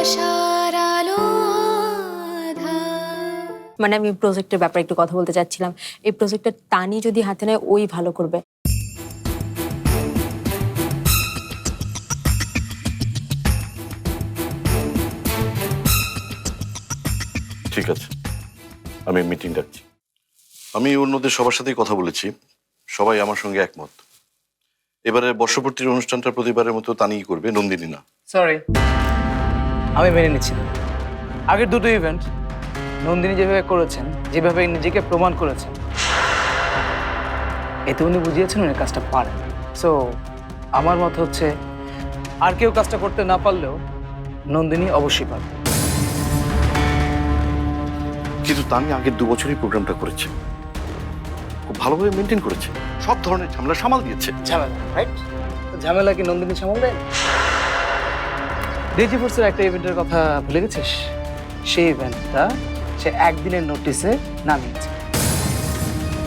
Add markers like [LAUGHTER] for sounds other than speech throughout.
আশার আলো মানে আমি প্রজেক্টের ব্যাপারে একটু কথা বলতে চাচ্ছিলাম। এই প্রজেক্টটা তানি যদি হাতে নেয় ওই ভালো করবে। ঠিক আছে। আমি মিটিং ডাকছি। আমি অন্যদের সবার সাথেই কথা বলেছি। সবাই আমার সঙ্গে একমত। এবারে বর্ষপূর্তির অনুষ্ঠানটা প্রতিবারের মতো তানিই করবে নন্দিনী না। সরি আমি মেনে নিচ্ছি না। আগের দুটো ইভেন্ট নন্দিনী যেভাবে করেছেন যেভাবে নিজেকে প্রমাণ করেছেন এতে উনি বুঝিয়েছেন উনি কাজটা পারেন। সো আমার মত হচ্ছে আর কেউ কাজটা করতে না পারলেও নন্দিনী অবশ্যই পারবে। কিন্তু তানি আগের দু বছরই প্রোগ্রামটা করেছে। খুব ভালোভাবে মেনটেন করেছে। সব ধরনের ঝামেলা সামাল দিয়েছে। ঝামেলা রাইট ঝামেলা কি নন্দিনী সামাল দেয়? ডিজি ফোর্সের একটা ইভেন্টের কথা ভুলে গেছিস? সেই ইভেন্টটা সে একদিনের নোটিসে নামিয়েছে।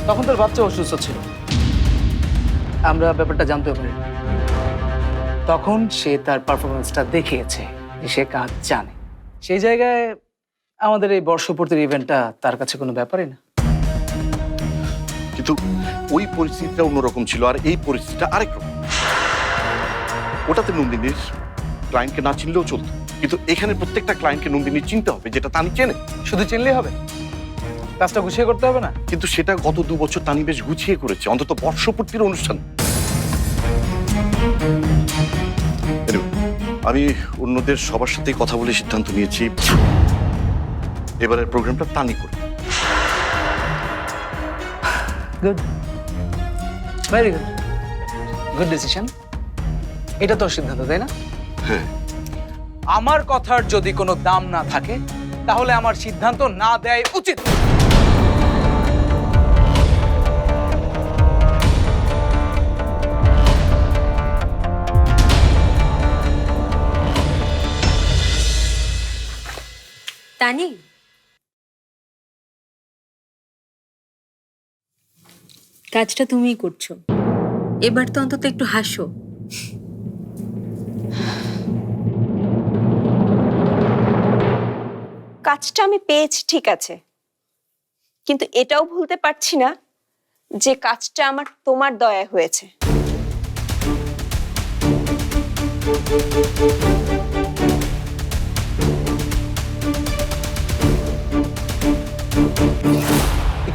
তখন তোর বাচ্চা অসুস্থ ছিল। আমরা ব্যাপারটা জানতে পারি তখন সে তার পারফরমেন্সটা দেখিয়েছে সে কাজ জানে। সেই জায়গায় আমাদের এই বর্ষপূর্তির ইভেন্টটা তার কাছে কোনো ব্যাপারই না। কিন্তু ওই পরিস্থিতিটা অন্যরকম ছিল আর এই পরিস্থিতিটা আরেক রকম। ওটাতে নন্দিনীর ক্লায়েন্টকে না চিনলেও চলতো। কিন্তু এখানে প্রত্যেকটা ক্লায়েন্টকে নন্দিনী চিনতে হবে, যেটা তানি চেনে। শুধু চিনলেই হবে। কাজটা গুছিয়ে করতে হবে না? কিন্তু সেটা গত দু বছর তানি বেশ গুছিয়ে করেছে, অন্তত বর্ষপূর্তির অনুষ্ঠান। আমি অন্যদের সবার সাথেই কথা বলে সিদ্ধান্ত নিয়েছি। এবারের প্রোগ্রামটা তানি করে good very good good decision এটা তোর সিদ্ধান্ত, তাই না? আমার কথার যদি কোনো দাম না থাকে তাহলে আমার সিদ্ধান্ত না দেয় উচিত। তানি? কাজটা তুমিই করছ। এবার তো অন্তত একটু হাসো। কাজটা আমি পেয়েছি, ঠিক আছে। কিন্তু এটাও ভুলতে পারছি না যে কাজটা আমার তোমার দয়া হয়েছে।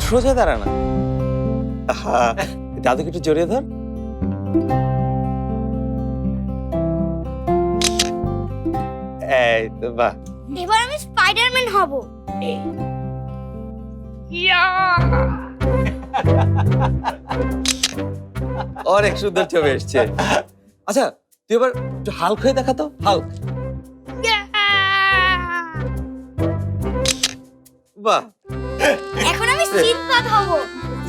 সোজা দাঁড়া না। দাদুকে একটু জড়িয়ে ধর। এই, বাহ। এবার আমি স্পাইডারম্যান হব। অনেক সুন্দর ছবি এসছে। আচ্ছা তুই এবার একটু হাল্ক হয়ে দেখা তো হাল্ক। বাহ। এখন আমি সিনবাদ হব।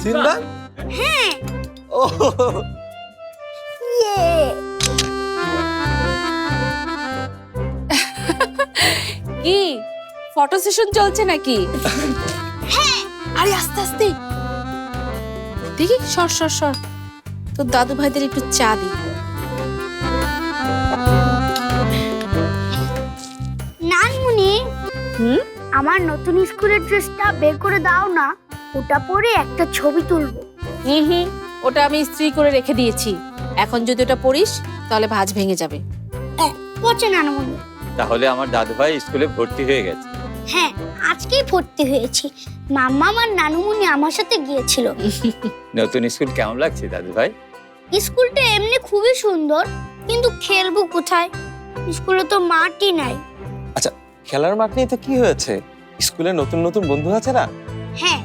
সিনবা হ্যাঁ। ও কি? ফটো সেশন চলছে নাকি? আরে আস্তে আস্তে। দেখি সর সর সর। তোর দাদু ভাইদের একটু চা দি নানমুনি হুম? আমার নতুন স্কুলের ড্রেসটা বের করে দাও না। ওটা পরে একটা ছবি তুলবো। হুম হুম। ওটা আমি ইস্ত্রি করে রেখে দিয়েছি। এখন যদি ওটা পড়িস তাহলে ভাঁজ ভেঙে যাবে। পচে নানমুনি। তাহলে আমার দাদু ভাই স্কুলে ভর্তি হয়ে গেছে। হ্যাঁ আজকেই ভর্তি হয়েছি। মাম্মা আর নানুমুনি আমার সাথে গিয়েছিল। নতুন স্কুল কেমন লাগছে দাদু ভাই স্কুলটা এমনি খুবই সুন্দর কিন্তু খেলব কোথায়? স্কুলে তো মাঠই নাই। আচ্ছা খেলার মাঠ নিয়ে তো কি হয়েছে? স্কুলে নতুন নতুন বন্ধু আছে না? হ্যাঁ।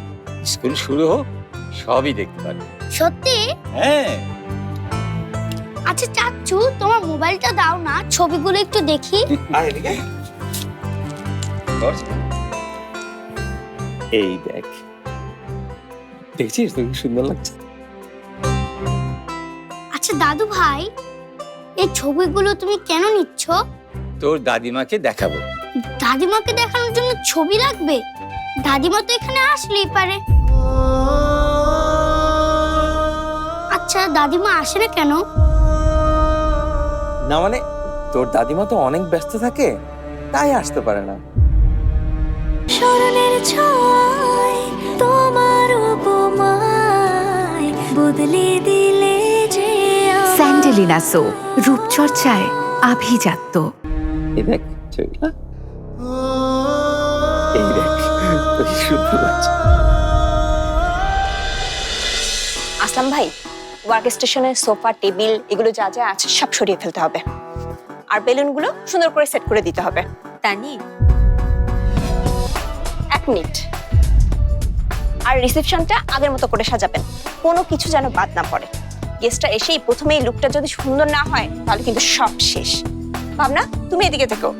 স্কুল শুরু হোক সবই দেখতে পারবে। সত্যি? হ্যাঁ। আচ্ছা চাচ্ছু তোমার মোবাইলটা দাও না ছবিগুলো একটু দেখি। এই দেখ। দেখছিস তো কি সুন্দর লাগছে? আচ্ছা দাদু ভাই এই ছবিগুলো তুমি কেন নিচ্ছ? তোর দাদিমাকে দেখাবো। দাদিমাকে দেখানোর জন্য ছবি লাগবে? দাদিমা তো এখানে আসলেই পারে। আচ্ছা দাদিমা আসে না কেন? না মানে তোর দাদিমা তো অনেক ব্যস্ত থাকে তাই আসতে পারে না। স্মরণের ছয় তোমার উপমায় বদলে দিলে যে স্যান্ডেলিনা সো রূপচর্চায় আভিজাত্য। এই দেখ ছবিটা। এই দেখ তোর আসলাম ভাই। ওয়ার্ক স্টেশনের সোফা টেবিল এগুলো যা যা আছে সব সরিয়ে ফেলতে হবে। আর বেলুনগুলো সুন্দর করে সেট করে দিতে হবে। তানি। এক মিনিট। আর রিসেপশনটা আগের মতো করে সাজাবেন। কোনো কিছু যেন বাদ না পড়ে। গেস্টটা এসেই প্রথমেই লুকটা যদি সুন্দর না হয় তাহলে কিন্তু সব শেষ। ভাবনা তুমি এদিকে থেকো।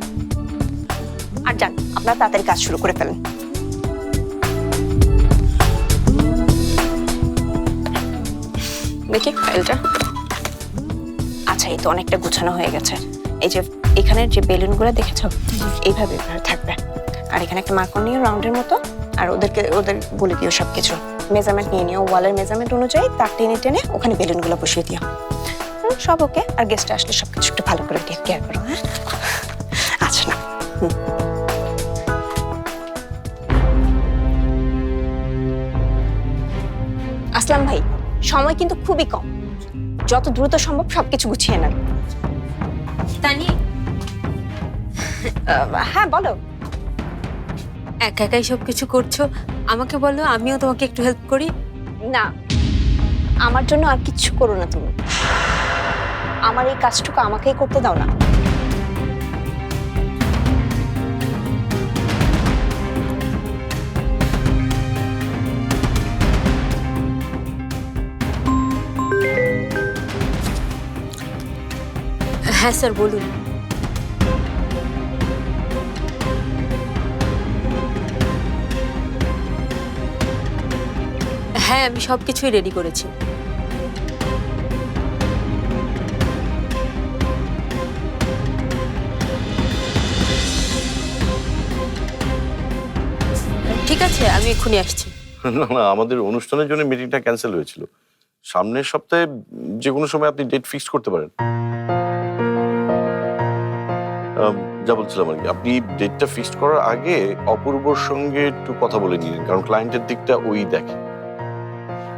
আর যান আপনার তাড়াতাড়ি কাজ শুরু করে ফেলেন। দেখি ফাইলটা আচ্ছা এই তো অনেকটা গুছানো হয়ে গেছে। এই যে এখানের যে বেলুনগুলো দেখেছ? এইভাবে থাকবে। আর এখানে একটা মার্কর নিয়ে রাউন্ডের মতো, আর ওদেরকে, ওদের বলে দিও সব কিছু মেজারমেন্ট নিয়ে নিও ওয়ালের মেজারমেন্ট অনুযায়ী তার টেনে টেনে ওখানে বেলুনগুলো বসিয়ে দিও। সব ওকে আর গেস্ট আসলে সব কিছু একটু ভালো করে কেয়ার করো হ্যাঁ? আচ্ছা না। আসলাম ভাই। সময় কিন্তু খুবই কম। যত দ্রুত সম্ভব সবকিছু গুছিয়ে নেন। তানি? হ্যাঁ বলো। একা একাই সব কিছু করছ? আমাকে বলো আমিও তোমাকে একটু হেল্প করি। না আমার জন্য আর কিচ্ছু করো না তুমি। আমার এই কাজটুকু আমাকেই করতে দাও না। হ্যাঁ স্যার, বলুন। হ্যাঁ আমি সব কিছুই রেডি করেছি। ঠিক আছে, আমি এক্ষুনি আসছি। না না, আমাদের অনুষ্ঠানের জন্য মিটিংটা ক্যান্সেল হয়েছিল। সামনের সপ্তাহে যে কোনো সময় আপনি ডেট ফিক্স করতে পারেন। যা বলছিলাম আর কি। আপনি ডেটটা ফিক্সড করার আগে অপূর্বর সঙ্গে একটু কথা বলে নিন কারণ ক্লায়েন্টের দিকটা ওই দেখে।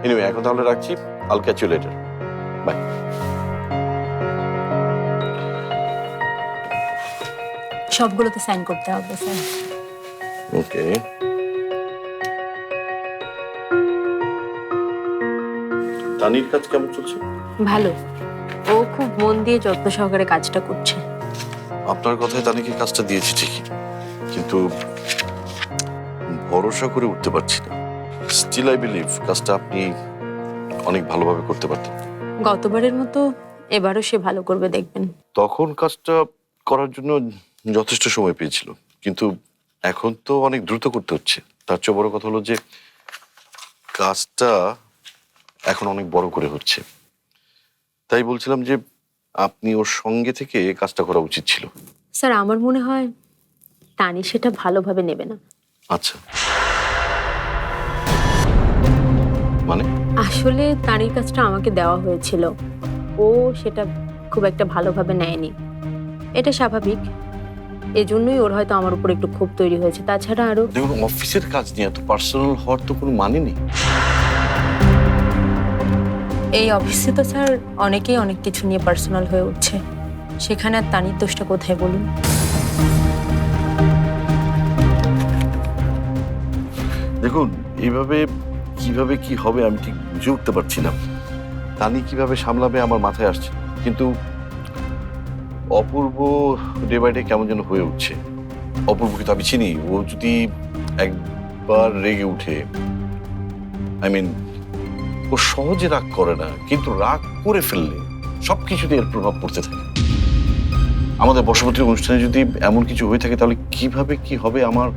এনিওয়ে এখন তাহলে রাখছি। I'll catch you later bye সবগুলোতে সাইন করতে হবে স্যার ওকে তানির কাজ কেমন চলছে? ভালো। ও খুব মন দিয়ে যত্ন সহকারে কাজটা করছে। আপনার কথায় তানিকে কাজটা দিয়েছি ঠিকই। কিন্তু ভরসা করে উঠতে পারছি না। স্টিল আই বিলিভ কাজটা আপনি অনেক ভালোভাবে করতে পারতেন। গতবারের মতো এবারও সে ভালো করবে দেখবেন। তখন কাজটা করার জন্য যথেষ্ট সময় পেয়েছিল। কিন্তু এখন তো অনেক দ্রুত করতে হচ্ছে। তার চেয়ে বড় কথা হলো যে কাজটা এখন অনেক বড় করে হচ্ছে। তাই বলছিলাম যে আপনি ওর সঙ্গে থেকে কাজটা করা উচিত ছিল। স্যার আমার মনে হয় তানি সেটা ভালোভাবে নেবে না। আচ্ছা। মানে? আসলে তানির কাজটা আমাকে দেওয়া হয়েছিল। ও সেটা খুব একটা ভালোভাবে নেয়নি। এটা স্বাভাবিক। এজন্যই ওর হয়তো আমার উপর একটু ক্ষোভ তৈরি হয়েছে। তাছাড়া আরও দেখুন অফিসের কাজ নিয়ে এত পার্সোনাল হওয়ার তো কোনো মানে নেই। এই অফিসে তো স্যার অনেকেই অনেক কিছু নিয়ে পার্সোনাল হয়ে উঠছে। সেখানে আর তানির দোষটা কোথায় বলুন? দেখুন, এইভাবে কীভাবে কি হবে আমি ঠিক বুঝে উঠতে পারছি না। তানি কীভাবে সামলাবে আমার মাথায় আসছে কিন্তু অপূর্ব ডে বাই ডে কেমন যেন হয়ে উঠছে। অপূর্বকে তো আমি চিনি। ও যদি একবার রেগে উঠে আই মিন ও সহজে রাগ করে না কিন্তু রাগ করে ফেললে সব কিছুতে এর প্রভাব পড়তে থাকে। আমাদের বসবতীর অনুষ্ঠানে যদি এমন কিছু হয়ে থাকে তাহলে কীভাবে কি হবে আমার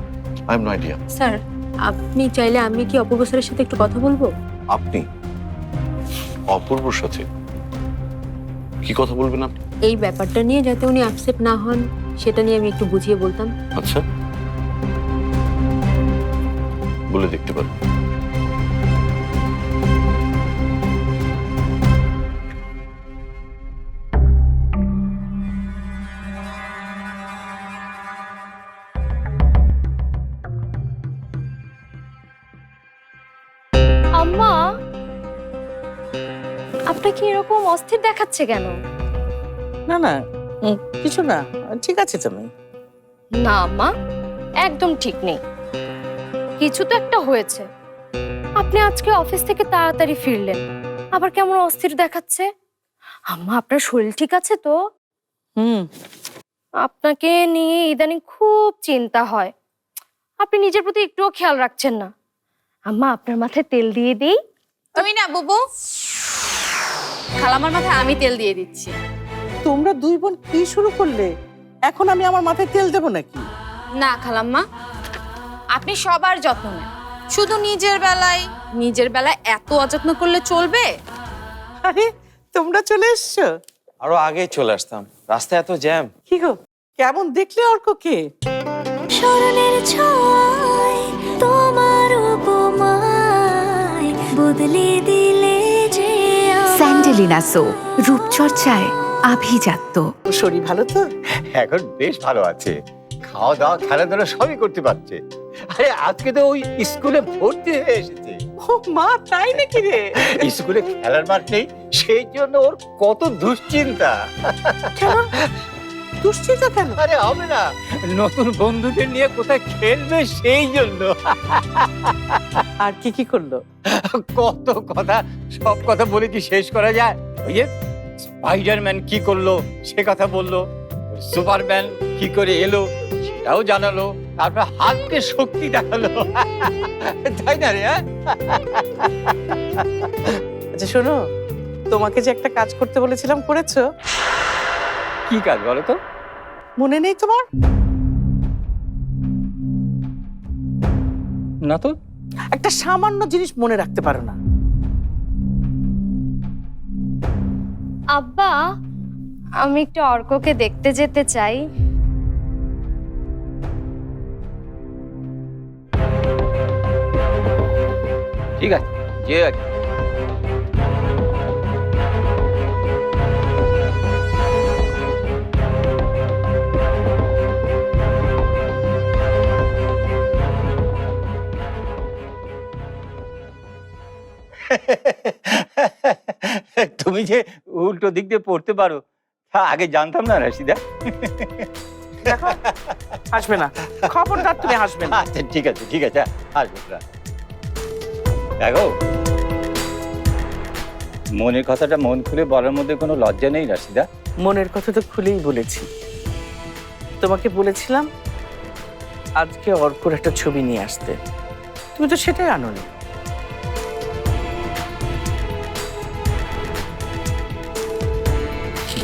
I am no idea sir আপনি চাইলে আমি কি অপূর্ব স্যারের সাথে একটু কথা বলব? আপনি? অপূর্বর সাথে? কি কথা বলবেন আপনি? এই ব্যাপারটা নিয়ে যাতে উনি আপসেট না হন সেটা নিয়ে আমি একটু বুঝিয়ে বলতাম। আচ্ছা। বলে দেখতে পারেন। এরকম অস্থির দেখাচ্ছে কেন? না না কিছু না ঠিক আছে তুমি। না মা একদম ঠিক নেই। কিছু তো একটা হয়েছে। আপনি আজকে অফিস থেকে তাড়াতাড়ি ফিরলেন। আবার কেমন অস্থির দেখাচ্ছে? আম্মা আপনার শরীর ঠিক আছে তো? হুম। আপনাকে নিয়ে ইদানিং খুব চিন্তা হয়। আপনি নিজের প্রতি একটুও খেয়াল রাখছেন না। আম্মা আপনার মাথায় তেল দিয়ে দিই। তুমি না বুবু। খালামার মাথায় আমি তেল দিয়ে দিচ্ছি। তোমরা দুই বোন কি শুরু করলে? এখন আমি আমার মাথায় তেল দেবো নাকি? না খালাম্মা আপনি সবার যত্ন নেন। শুধু নিজের বেলায় নিজের বেলায় এত অযত্ন করলে চলবে? আরে তোমরা চলে এসছো? আরও আগে চলে আসতাম। রাস্তায় এত জ্যাম। কি গো কেমন দেখলে অর্ককে? স্মরণের ছয় স্যান্ডেলিনা সো রূপচর্চায় আভিজাত্য। শরীর ভালো তো? এখন বেশ ভালো আছে। খাওয়া দাওয়া খেলাধুলা সবই করতে পারছে। আরে আজকে তো ওই স্কুলে ভর্তি হয়ে এসেছে। ও মা তাই নাকি রে? স্কুলে খেলার মাঠ নেই সেই জন্য ওর কত দুশ্চিন্তা। দুশ্চিন্তা কেন? আরে হবে না। নতুন বন্ধুদের নিয়ে কোথায় খেলবে সেই জন্য। আর কি কি করল? কত কথা সব কথা বলে কি শেষ করা যায়? ওই যে স্পাইডারম্যান কি করল সে কথা বলল সুপারম্যান কি করে এলো সেটাও জানালো তারপর হাতকে শক্তি দেখাল। তাই না রে হ্যাঁ? আচ্ছা শোনো তোমাকে যে একটা কাজ করতে বলেছিলাম করেছ? কি কাজ বলো তো? মনে নেই তোমার? না তো। একটা সামান্য জিনিস মনে রাখতে পারো না। আব্বা আমি একটু অর্ককে দেখতে যেতে চাই। ঠিক আছে যে আছে তুমি যে উল্টো দিক দিয়ে পড়তে পারো তা আগে জানতাম না রাশিদা। দেখো হাসবে না। খবরদার তুমি হাসবে না। আচ্ছা ঠিক আছে ঠিক আছে আসবে না। দেখো মনের কথাটা মন খুলে বলার মধ্যে কোনো লজ্জা নেই রাশিদা। মনের কথা তো খুলেই বলেছি। তোমাকে বলেছিলাম আজকে অর্কুর একটা ছবি নিয়ে আসতে। তুমি তো সেটাই আনোনি।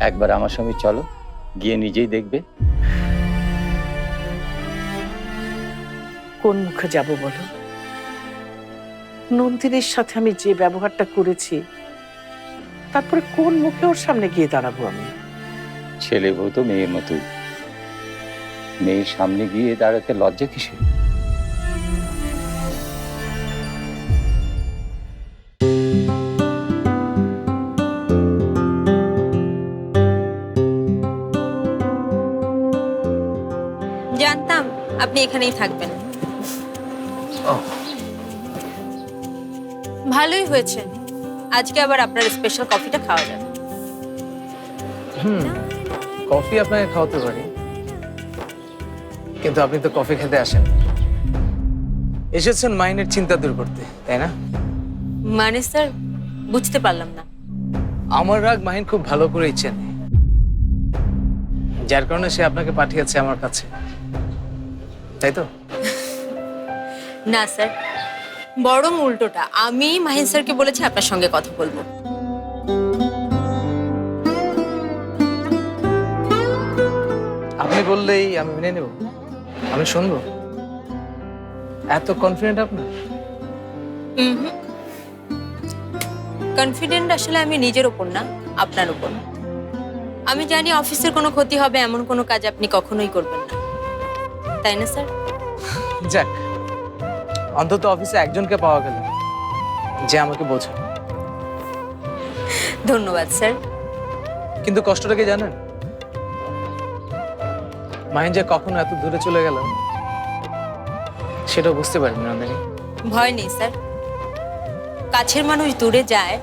একবার আমার সঙ্গে চলো গিয়ে নিজেই দেখবে। কোন মুখে যাব বলো? নন্দিনীর সাথে আমি যে ব্যবহারটা করেছি তারপরে কোন মুখে ওর সামনে গিয়ে দাঁড়াবো আমি? ছেলে বউ তো মেয়ের মতোই। মেয়ের সামনে গিয়ে দাঁড়াতে লজ্জা কিসে আপনি এখানেই থাকবেন। ভালোই হয়েছে। আজকে আবার আপনার স্পেশাল কফিটা খাওয়া যাবে। হুম কফি আপনাকে খাওয়াতে পারি। কিন্তু আপনি তো কফি খেতে আসেন। এসেছেন মাইনের চিন্তা দূর করতে তাই না? মানে স্যার বুঝতে পারলাম না। আমার রাগ মাহিন খুব ভালো করেই চেনে। যার কারণে সে আপনাকে পাঠিয়েছে আমার কাছে। তাই তো? [LAUGHS] না স্যার। বরং উল্টোটা। আমি মাহিন স্যারকে বলেছি আপনার সঙ্গে কথা বলব। আপনি বললেই আমি মেনে নেব। আমি শুনব? এত কনফিডেন্ট আপনার? কনফিডেন্ট আসলে আমি নিজের ওপর না আপনার উপর আমি জানি অফিসের কোনো ক্ষতি হবে এমন কোনো কাজ আপনি কখনোই করবেন না। তাই না স্যার? যাক অন্তত অফিসে একজনকে পাওয়া গেল যে আমাকে বোঝে। ধন্যবাদ স্যার। কিন্তু কষ্টটা কি জানেন? মাহিন যে কখনো এত দূরে চলে গেল সেটা বুঝতে পারিনি নন্দিনী। ভয় নেই স্যার। কাছের মানুষ দূরে যায়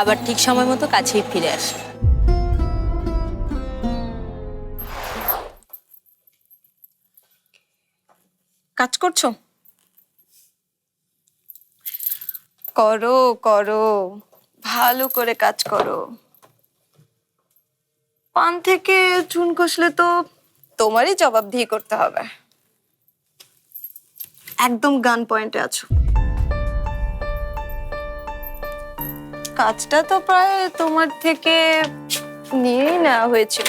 আবার ঠিক সময় মতো কাছেই ফিরে আসে। কাজ করছ? করো করো। ভালো করে কাজ করো। পান থেকে চুন কষলে তো তোমারই জবাবদিহি করতে হবে। একদম গান পয়েন্টে আছো। কাজটা তো প্রায় তোমার থেকে নিয়েই নেওয়া হয়েছিল।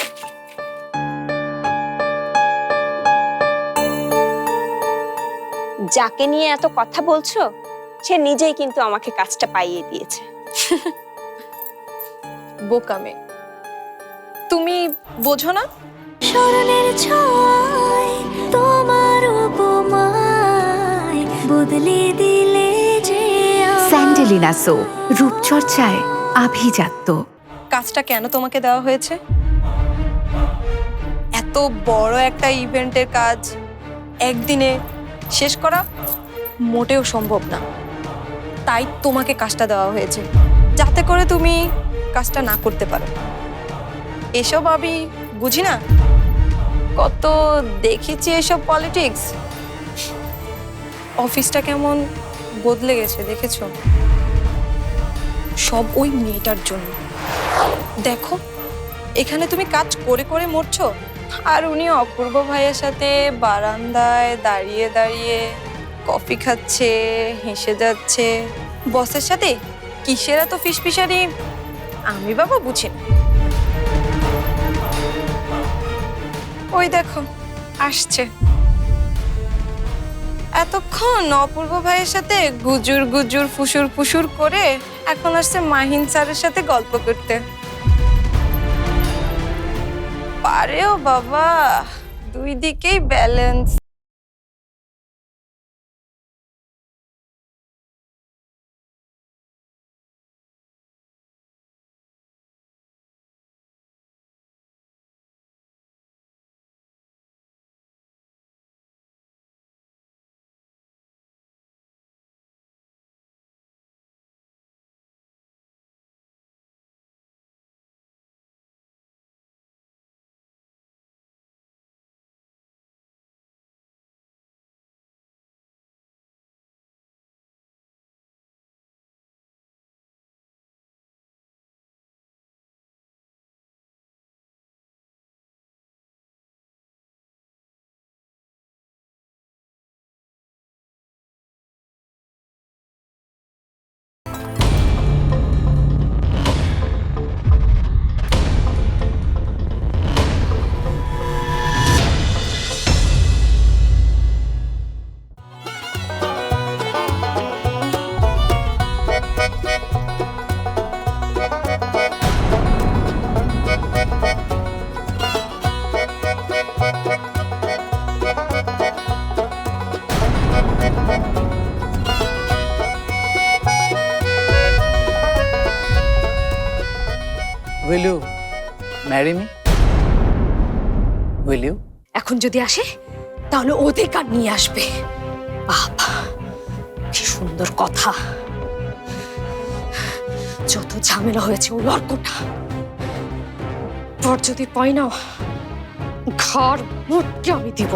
যাকে নিয়ে এত কথা বলছো সে নিজেই কিন্তু আমাকে কাজটা পাইয়ে দিয়েছে। বোকামে। তুমি বোঝো না? স্মরণের ছয় তোমার উপমায় বদলে দিলে যে। স্যান্ডেলিনা সো রূপচর্চায় আভিজাত্য। কাজটা কেন তোমাকে দেওয়া হয়েছে? এত বড় একটা ইভেন্টের কাজ একদিনে শেষ করা মোটেও সম্ভব না। তাই তোমাকে কাজটা দেওয়া হয়েছে। যাতে করে তুমি কাজটা না করতে পারো। এসব আমি বুঝি না? কত দেখেছি এসব পলিটিক্স? অফিসটা কেমন বদলে গেছে, দেখেছ? সব ওই মেয়েটার জন্য। দেখো, এখানে তুমি কাজ করে করে মরছো। আর উনি অপূর্ব ভাইয়ের সাথে বারান্দায় দাঁড়িয়ে দাঁড়িয়ে কফি খাচ্ছে, হেসে যাচ্ছে। বসের সাথে কিসের এত ফিসফিসানি আমি বাবা বুঝি ওই দেখো, আসছে। এতক্ষণ অপূর্ব ভাইয়ের সাথে গুজুর গুজুর ফুসুর ফুসুর করে এখন আসছে মাহিন স্যারের সাথে গল্প করতে। পারেও বাবা দুই দিকেই balance will you marry me will you এখন যদি আসে, তাহলে অধিকার নিয়ে আসবে। বাবা, কি সুন্দর কথা। যত ঝামেলা হয়েছে ওই অর্কটা পর যদি পাই না ঘর মোটকে আমি দিব।